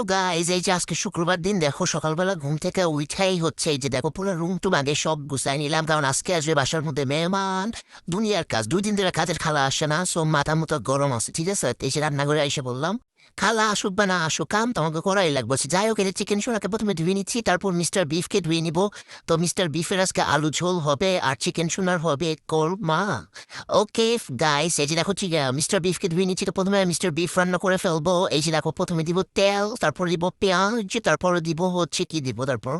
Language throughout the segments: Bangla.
হ্যালো গাইজ এই যে আজকে শুক্রবার দিন, দেখো, সকালবেলা ঘুম থেকে উঠাই হচ্ছে এই যে, দেখো, পুরো রুম টুম আগে সব গুছাই নিলাম, কারণ আজকে আসবে বাসার মধ্যে মেহমান, দুনিয়ার কাজ, দুই দিন ধরে কাজের খালা আসে না সো মাথা মতো গরম আছে, ঠিক আছে? এই যে রান্নাঘরে এসে বললাম খালা আসুক বা না আসুক কাম তোমাকে করাই লাগবে। যাই হোক, এটা চিকেন সোনাকে প্রথমে ধুয়ে নিচ্ছি, তারপর মিস্টার বিফকে ধুয়ে নিব। তো মিস্টার বিফের আজকে আলু ঝোল হবে আর চিকেন সোনার হবে কোরমা। ওকে গাইস এই যে দেখো ঠিক মিস্টার বিফকে ধুয়ে নিচ্ছি, তো প্রথমে মিস্টার বিফ রান্না করে ফেলব। এই যে দেখো, প্রথমে দিব তেল, তারপর দিব পেঁয়াজ, তারপর দিব হচ্ছে কি দিব তারপর?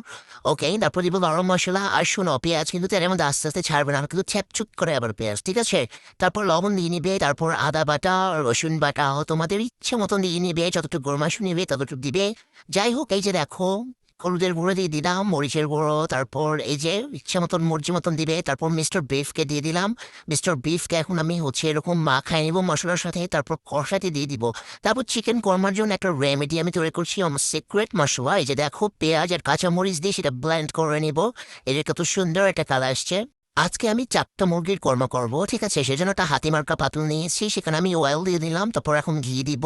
ওকে তারপর দিব গরম মশলা আর শোনো, পেঁয়াজ কিন্তু তেলের মধ্যে আস্তে আস্তে ছাড়বে না কিন্তু ছ্যাপচুপ করে আবার পেঁয়াজ, ঠিক আছে? তারপর লবণ দিয়ে নিবে, তারপর আদা বাটা, রসুন বাটা, তোমাদের ইচ্ছে মতন দিয়ে নিবে, যতটুকু গরমাস নিবে, ততটুকু দিবে। যাই হোক, এই যে দেখো, হলুদের গুঁড়ো দিয়ে দিলাম, মরিচের গুঁড়ো, তারপর এই যে ইচ্ছা মতন মর্জি মতন দিবে, তারপর মিস্টার বিফকে দিয়ে দিলাম। মিস্টার বিফকে এখন আমি হচ্ছে এরকম মাখাই নিব মশলার সাথে, তারপর কষাতে দিয়ে দিব। তারপর চিকেন কর্মার জন্য একটা রেমেডি আমি তৈরি করছি আমার সিক্রেট মশলা। এই যে দেখো, পেঁয়াজ আর কাঁচা মরিচ দিয়ে সেটা ব্লেন্ড করে নিব। এটা কত সুন্দর একটা কালার আসছে। আজকে আমি চারটা মুরগির কর্ম করব, ঠিক আছে? সেজন্য একটা হাতি মার্কা পাতুল নিয়েছি সেখানে আমি অয়েল দিয়ে দিলাম, তারপর এখন ঘি দিব।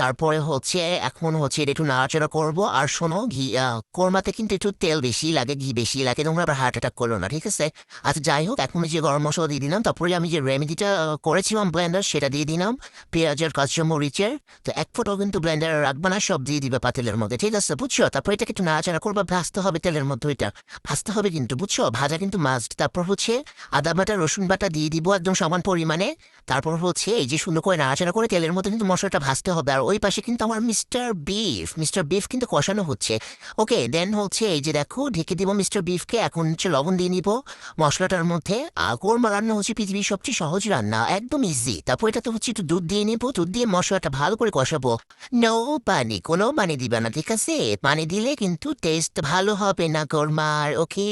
তারপরে হচ্ছে, এখন হচ্ছে এটা একটু নাড়াচাড়া করব, আর শোনো, ঘি কোরমাতে কিন্তু একটু তেল বেশি লাগে, ঘি বেশি লাগে, তোমরা আবার হার্ট অ্যাটাক করল না, ঠিক আছে? আচ্ছা যাই হোক, এখন যে গরম মশলা দিয়ে দিলাম, তারপরে আমি যে রেমেডিটা করেছিলাম ব্লেন্ডার সেটা দিয়ে দিলাম, পেঁয়াজের কাঁচা মরিচের তো এক ফোটাও কিন্তু ব্লেন্ডারে রাখবে না, সব দিয়ে দিবে পাতিলের মধ্যে, ঠিক আছে? বুঝছ? তারপর এটাকে একটু নাড়াচাড়া করবা, ভাজতে হবে তেলের মধ্যে এটা ভাজতে হবে কিন্তু, বুঝছ? ভাজা কিন্তু মাস্ট তারপর হচ্ছে আদা বাটা, রসুন বাটা দিয়ে দিব একদম সমান পরিমাণে। তারপর হচ্ছে এই যে সুন্দর করে নাড়াচাড়া করে তেলের মধ্যে কিন্তু মশলাটা ভাজতে হবে। আর ওই পাশে কিন্তু আমার মিস্টার বিফ মিস্টার বিফ কিন্তু কষানো হচ্ছে। ওকে, দেন হচ্ছে এই যে দেখো, ঢেকে দিব মিস্টার বিফকে, এখন হচ্ছে লবণ দিয়ে নিব মশলাটার মধ্যে। কোরমা রান্না হচ্ছে পৃথিবীর সবচেয়ে সহজ রান্না, একদম ইজি তারপর এটা তো হচ্ছে একটু দুধ দিয়ে নিব, দুধ দিয়ে মশলাটা ভালো করে কষাবো। নো পানি, কোনো পানি দিবে না, ঠিক আছে? পানি দিলে কিন্তু টেস্ট ভালো হবে না কোরমার ওকে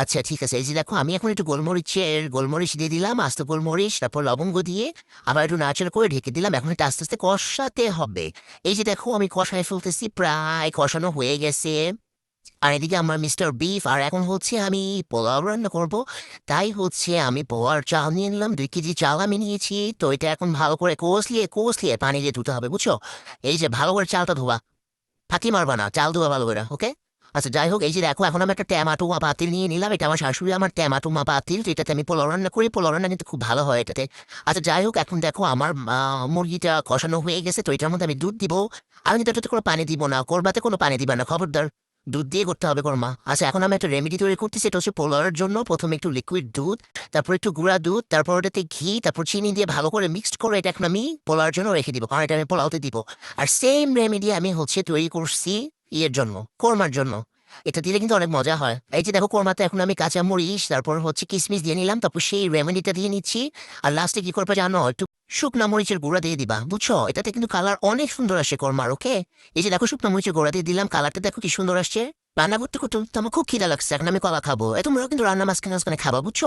আচ্ছা ঠিক আছে, এই যে দেখো, আমি এখন একটু গোলমরিচের গোলমরিচ দিয়ে দিলাম, আস্ত গোলমরিচ, তারপর লবঙ্গ দিয়ে আবার একটু নাচড়া করে ঢেকে দিলাম। এখন এটা আস্তে আস্তে কষাতে হবে। এই যে দেখো, আমি কষায় ফেলতেছি, প্রায় কষানো হয়ে গেছে। আর এদিকে আমার মিস্টার বিফ, আর এখন হচ্ছে আমি পোলাও রান্না করব। তাই হচ্ছে আমি পোলার চাল নিয়ে নিলাম, দুই কেজি চাল আমি নিয়েছি। তো এটা এখন ভালো করে কষলিয়ে কষলিয়ে পানি দিয়ে ধুতে হবে, বুঝছ? এই যে ভালো করে চালটা ধোয়া। ফাঁকি মারবা না, চাল ধোয়া ভালো করে, ওকে? আচ্ছা যাই হোক, এই যে দেখো, এখন আমি একটা ট্যামাটো পাতিল নিয়ে নিলাম। এটা আমার শাশুড়ি, আমার ট্যামাটো পাতিল এটাতে আমি পোলাও রান্না করি। পোলাও রান্না কিন্তু খুব ভালো হয় এটাতে। আচ্ছা যাই হোক, এখন দেখো, আমার মুরগিটা কষানো হয়ে গেছে, তো এটার মধ্যে আমি দুধ দিব। আমি কিন্তু এটাতে কোনো পানি দিব না করবাতে কোনো পানি দিবা না, খবরদার। দুধ দিয়ে করতে হবে কর্মা। আচ্ছা এখন আমি একটা রেমেডি তৈরি করতেছি, এটা হচ্ছে পোলাওয়ের জন্য। প্রথমে একটু লিকুইড দুধ, তারপর একটু গুঁড়া দুধ, তারপর ওটাতে ঘি, তারপর চিনি দিয়ে ভালো করে মিক্সড করে এটা এখন আমি পোলাওয়ের জন্য রেখে দিব, কারণ এটা আমি পোলাওতে দিব। আর সেম রেমেডি আমি হচ্ছে তৈরি করছি ইয়ের জন্য, কোরমার জন্য। এটা দিলে কিন্তু অনেক মজা হয়। এই যে দেখো, কোরমাতে এখন আমি কাঁচা মরিচ, তারপর হচ্ছে কিসমিস দিয়ে নিলাম, তারপর সেই রেমেডিটা দিয়ে নিচ্ছি। আর লাস্টে কি করবে জানো? একটু শুকনা মরিচের গুঁড়া দিয়ে দিবা, বুঝছ? এটাতে কিন্তু কালার অনেক সুন্দর আসে কোরমার ওকে এই যে দেখো, শুকনা মরিচের গুঁড়া দিয়ে দিলাম কালারটা দেখো কি সুন্দর আসছে। রান্না করতে করতে তো আমার খুব খিদা লাগছে। এখন আমি কলা খাব। এ তোমরাও কিন্তু রান্না মাঝখানে মাঝখানে খাবা, বুঝছ?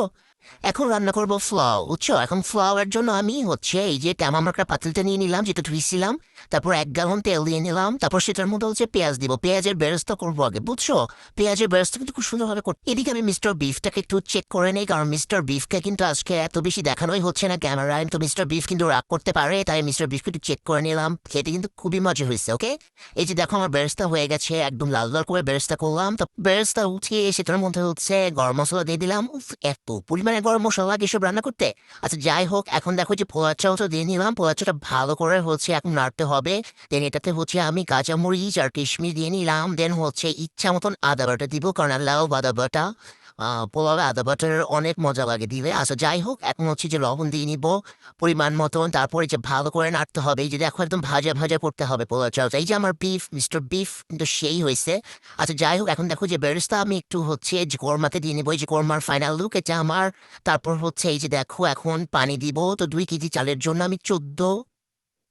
এখন রান্না করব ফ্লাও, বুঝছ? এখন ফ্লাওয়ার জন্য আমি হচ্ছে এই যে ট্যামামাকড়া পাতিলটা নিয়ে নিলাম, যেটা ধুইছিলাম। তারপর এক গ্যালন তেল দিয়ে নিলাম। তারপর সেটার মধ্যে হচ্ছে পেঁয়াজ দিব। পেঁয়াজের বেরস্তা করব আগে, বুঝছ? পেঁয়াজের বেরস্তা কিন্তু খুব সুন্দরভাবে করতে এদিকে আমি মিস্টার বিফটাকে একটু চেক করে নেই, কারণ মিস্টার বিফকে কিন্তু আজকে এত বেশি দেখানোই হচ্ছে না ক্যামেরায়। তো মিস্টার বিফ কিন্তু রাগ করতে পারে, তাই মিস্টার বিফকে একটু চেক করে নিলাম। খেতে কিন্তু খুবই মজা হয়েছে ওকে এই যে দেখো আমার বেরেস্তা হয়ে গেছে, একদম লাল লাল করে বেরেস্তা করলাম তো বেরেস্তা উঠিয়ে সেটার মধ্যে হচ্ছে গরম মশলা দিয়ে দিলাম। উফ, এত পরিমাণে গরম মশলা এসব রান্না করতে। আচ্ছা যাই হোক এখন দেখো যে পোলার তো দিয়ে নিলাম। পোলার চালটা ভালো করে হচ্ছে এখন নাড়তে হবে। দেন এটাতে হচ্ছে আমি কাঁচামরিচ আর কিশমিশ দিয়ে নিলাম। দেন হচ্ছে ইচ্ছা মতন আদা বাটা দিব কারণ লাউ আদা বাটা। আহ, পোলাওয়ে আদা বাটার অনেক মজা লাগে দিলে। আচ্ছা যাই হোক এখন হচ্ছে যে লবণ দিয়ে নিব পরিমাণ মতন। তারপরে যে ভালো করে নাড়তে হবে এই যে দেখো একদম ভাজা ভাজা করতে হবে পোলাও চালটা এই যে আমার বিফ মিস্টার বিফ কিন্তু সেই হয়েছে। আচ্ছা যাই হোক এখন দেখো যে বেরেস্তা আমি একটু হচ্ছে যে কোরমাতে দিয়ে নেব এই যে কোরমার ফাইনাল লুক এটা আমার। তারপর হচ্ছে এই যে দেখো এখন পানি দিব। তো দুই কেজি চালের জন্য আমি চোদ্দ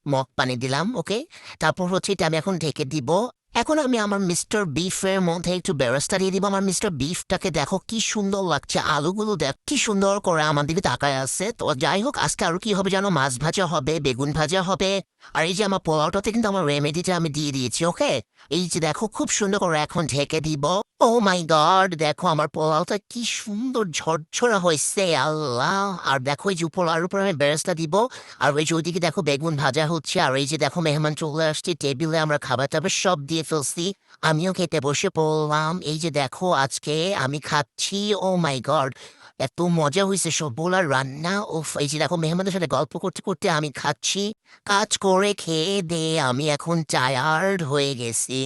মগ পানি দিলাম ওকে তারপর হচ্ছে এটা আমি এখন ঢেকে দিব। এখন আমি আমার মিস্টার বিফের মধ্যে একটু ব্যবস্থা দিয়ে দিব। আমার মিস্টার বিফটাকে দেখো কি সুন্দর লাগছে। আলুগুলো দেখ, কি সুন্দর করে আমার দিকে তাকায় আছে। তো যাই হোক, আজকে আরও কি হবে জানো? মাছ ভাজা হবে, বেগুন ভাজা হবে। আর এই যে আমার পোলাওটাতে কিন্তু আমার রেমেডিটা আমি দিয়ে দিয়েছি ওকে এই যে দেখো, খুব সুন্দর করে এখন ঢেকে দিব। ও মাই গড দেখো আমার পোলাওটা কি সুন্দর ঝরঝরা হয়েছে, আল্লাহ! আর দেখো, এই যে পোলাওর উপর আমি বেরেস্তা দিব। আর ওই যে ওইদিকে দেখো, বেগুন ভাজা হচ্ছে। আর এই যে দেখো, মেহমান চলে আসছে টেবিলে আমরা খাবার টাবার সব দিয়ে ফেলছি। আমিও খেতে বসে পড়লাম। এই যে দেখো, আজকে আমি খাচ্ছি ও মাই গড এত মজা হয়েছে সব বলার, রান্না ও এই যে দেখো মেহমানদের সাথে গল্প করতে করতে আমি খাচ্ছি। কাজ করে খেয়ে দে, আমি এখন টায়ার্ড হয়ে গেছি।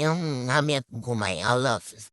আমি ঘুমাই, আল্লাহ হাফিজ।